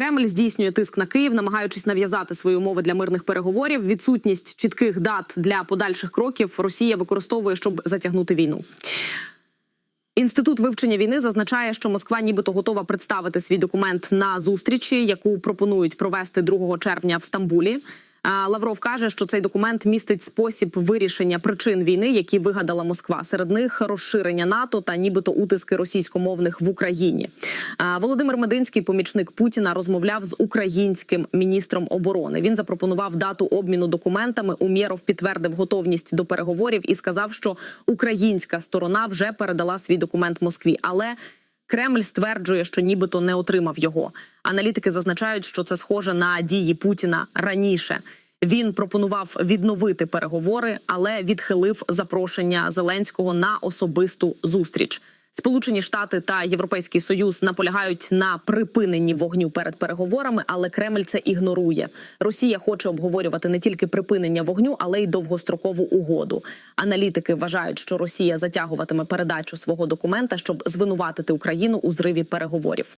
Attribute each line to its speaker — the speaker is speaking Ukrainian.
Speaker 1: Кремль здійснює тиск на Київ, намагаючись нав'язати свої умови для мирних переговорів. Відсутність чітких дат для подальших кроків Росія використовує, щоб затягнути війну. Інститут вивчення війни зазначає, що Москва нібито готова представити свій документ на зустрічі, яку пропонують провести 2 червня в Стамбулі. Лавров каже, що цей документ містить спосіб вирішення причин війни, які вигадала Москва. Серед них розширення НАТО та нібито утиски російськомовних в Україні. Володимир Мединський, помічник Путіна, розмовляв з українським міністром оборони. Він запропонував дату обміну документами. Умєров підтвердив готовність до переговорів і сказав, що українська сторона вже передала свій документ Москві, але Кремль стверджує, що нібито не отримав його. Аналітики зазначають, що це схоже на дії Путіна раніше. Він пропонував відновити переговори, але відхилив запрошення Зеленського на особисту зустріч. Сполучені Штати та Європейський Союз наполягають на припиненні вогню перед переговорами, але Кремль це ігнорує. Росія хоче обговорювати не тільки припинення вогню, але й довгострокову угоду. Аналітики вважають, що Росія затягуватиме передачу свого документа, щоб звинуватити Україну у зриві переговорів.